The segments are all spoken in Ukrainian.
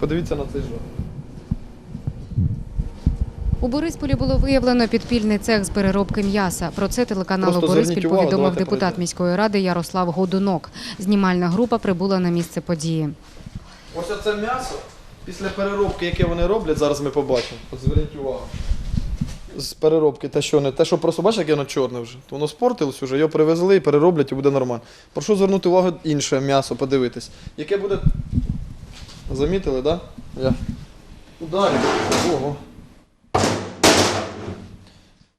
Подивіться на цей жах. У Борисполі було виявлено підпільний цех з переробки м'яса. Про це телеканалу Просто Бориспіль увагу, повідомив депутат пройдемо. міської ради Ярослав Годунок. Знімальна група прибула на місце події. Ось оце м'ясо після переробки, яке вони роблять, зараз ми побачимо. От зверніть увагу. З переробки, те, що не те, що просто бачите, яке воно чорне вже. То воно спортилось вже, його привезли і перероблять, і буде нормально. Прошу звернути увагу інше м'ясо, подивитись. Яке буде. Замітили, так? Да? Я. Ударів. Ого.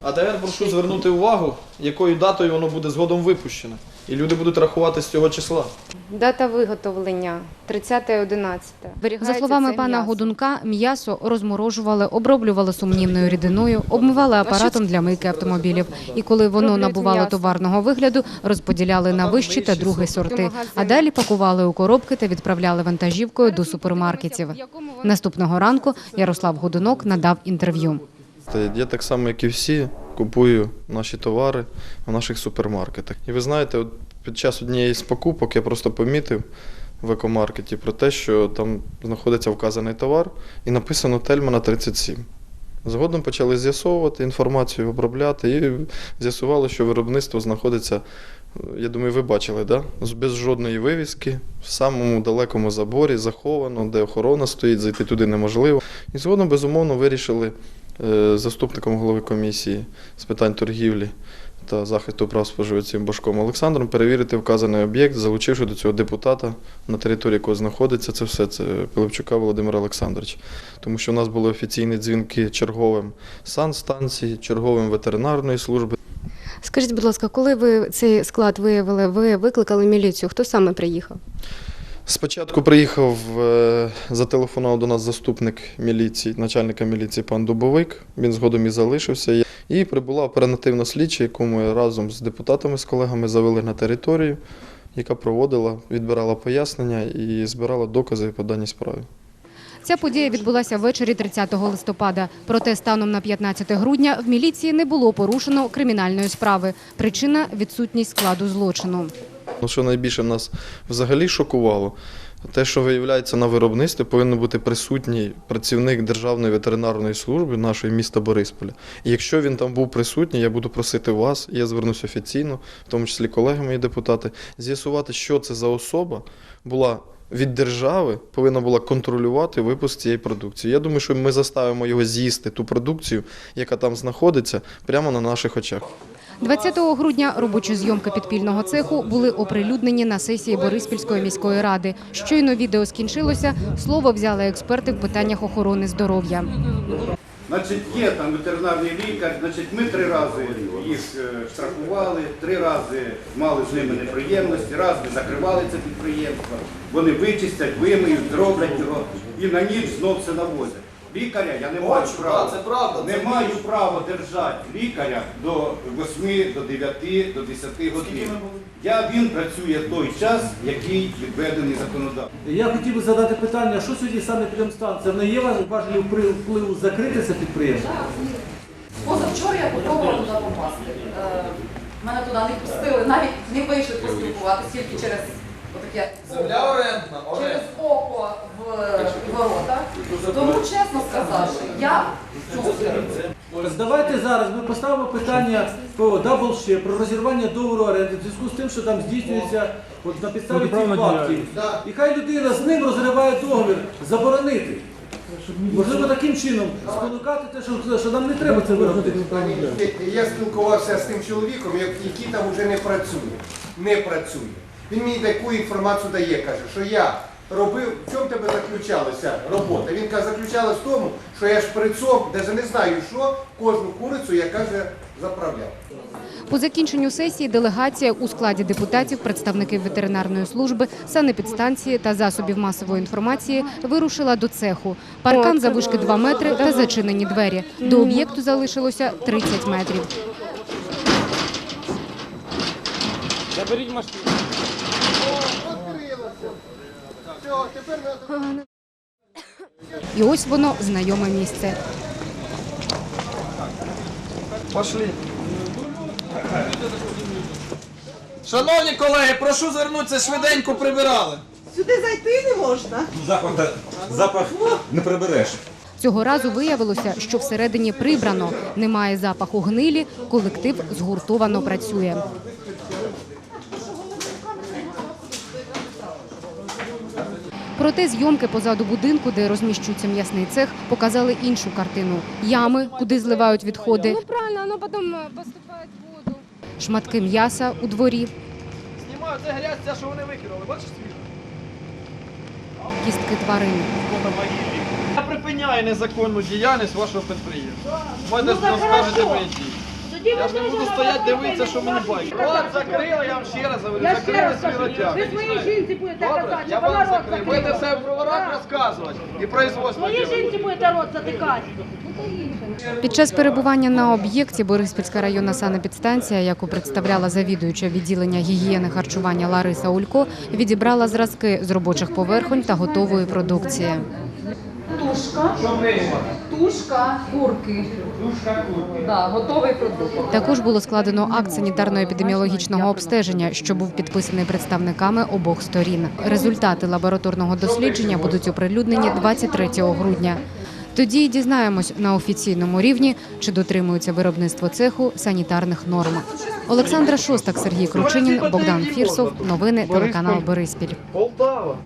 А тепер прошу звернути увагу, якою датою воно буде згодом випущене. І люди будуть рахувати з цього числа. Дата виготовлення 30.11. За словами пана Годунка, м'ясо розморожували, оброблювали сумнівною рідиною, обмивали апаратом для мийки автомобілів. І коли воно набувало товарного вигляду, розподіляли на вищі та другі сорти. А далі пакували у коробки та відправляли вантажівкою до супермаркетів. Наступного ранку Ярослав Годунок надав інтерв'ю. Я так само, як і всі, купую наші товари в наших супермаркетах. І ви знаєте, от під час однієї з покупок я просто помітив в екомаркеті про те, що там знаходиться вказаний товар і написано Тельмана 37. Згодом почали з'ясовувати інформацію, обробляти, і з'ясувало, що виробництво знаходиться, я думаю, ви бачили, да? Без жодної вивіски, в самому далекому заборі, заховано, де охорона стоїть, зайти туди неможливо. І згодом, безумовно, вирішили заступником голови комісії з питань торгівлі та захисту прав споживачів Башком Олександром перевірити вказаний об'єкт, залучивши до цього депутата, на території якого знаходиться це все, це Пилипчука Володимира Олександровича. Тому що у нас були офіційні дзвінки черговим санстанції, черговим ветеринарної служби. Скажіть, будь ласка, коли ви цей склад виявили, ви викликали міліцію? Хто саме приїхав? Спочатку приїхав, е, зателефонував до нас заступник міліції, начальника міліції пан Дубовик. Він згодом і залишився. І прибула оперативна слідча, яку ми разом з депутатами, з колегами завели на територію, яка проводила, відбирала пояснення і збирала докази по даній справі. Ця подія відбулася ввечері 30 листопада. Проте станом на 15 грудня в міліції не було порушено кримінальної справи. Причина відсутність складу злочину. Ну, що найбільше нас взагалі шокувало, те, що виявляється на виробництві, повинен бути присутній працівник Державної ветеринарної служби нашої міста Борисполя. І якщо він там був присутній, я буду просити вас, я звернусь офіційно, в тому числі колеги мої депутати, з'ясувати, що це за особа була. Від держави повинна була контролювати випуск цієї продукції. Я думаю, що ми заставимо його з'їсти ту продукцію, яка там знаходиться, прямо на наших очах. 20 грудня робочі зйомки підпільного цеху були оприлюднені на сесії Бориспільської міської ради. Щойно відео скінчилося, слово взяли експерти в питаннях охорони здоров'я. Значить, є там ветеринарний лікар, значить, ми три рази їх е, штрафували, три рази мали з ними неприємності, раз ми закривали це підприємство, вони вичистять, вимиють, зроблять його і на ніч знов все навозять. Лікаря я не маю права. це правда, Не маю права держати лікаря до 8, до 9, до 10 годин. Я, він працює той час, який відведений законодавством. Я хотів би задати питання, що сьогодні саме підемстанція? В неї є впливу впливу закрити це підприємство? Позавчора я готова туди попасти. Е, Мене туди не пустили, навіть не вийшли поспілкуватися, тільки через отаке Земля орендна, через орендна. око в ворота. Тому чесно сказавши, я в цьому Давайте зараз ми поставимо питання по даблше, про розірвання договору оренди в зв'язку з тим, що там здійснюється от на підставі цих фактів. І хай людина з ним розриває договір, заборонити. Можливо, таким чином спонукати те, що, що нам не треба це виробити. Я спілкувався з тим чоловіком, який там вже не працює. Не працює. Він мені таку інформацію дає, каже, що я робив, в чому тебе заключалася робота? Він каже, заключалась в тому, що я шприцом, навіть не знаю що, кожну курицю я каже, заправляв. По закінченню сесії делегація у складі депутатів, представників ветеринарної служби, санепідстанції та засобів масової інформації вирушила до цеху. Паркан завишки 2 метри та зачинені двері. До об'єкту залишилося 30 метрів. Тепер треба... І ось воно знайоме місце. Пошли. Шановні колеги, прошу звернутися, швиденько прибирали. Сюди зайти не можна. Запах, запах не прибереш. Цього разу виявилося, що всередині прибрано, немає запаху гнилі, колектив згуртовано працює. Проте зйомки позаду будинку, де розміщується м'ясний цех, показали іншу картину: ями, куди зливають відходи, Ну правильно, воно потім поступає в воду. шматки м'яса у дворі, Знімаю, це грязь, це що вони викинули. Бачиш світ? кістки тварин. Я припиняю незаконну діяльність вашого підприємства. Можете скажете дії. Я ж не буду стояти дивитися, що мені бачить. Рот закрили, я вам ще раз говорю, закрили свій ротяг. Ви своїй жінці будете Добре, казати, я що вона вам рот закрив. Будете закрила. все в броварах розказувати і производство Своїй робити. жінці будете рот затикати. Під час перебування на об'єкті Бориспільська районна санепідстанція, яку представляла завідуюча відділення гігієни харчування Лариса Улько, відібрала зразки з робочих поверхонь та готової продукції. Тушка, тушка курки. Тушка курки. Да, готовий продукт. Також було складено акт санітарно-епідеміологічного обстеження, що був підписаний представниками обох сторін. Результати лабораторного дослідження будуть оприлюднені 23 грудня. Тоді й дізнаємось на офіційному рівні, чи дотримується виробництво цеху санітарних норм. Олександра Шостак, Сергій Кручинін, Богдан Фірсов. Новини телеканал Бориспіль. Полтава.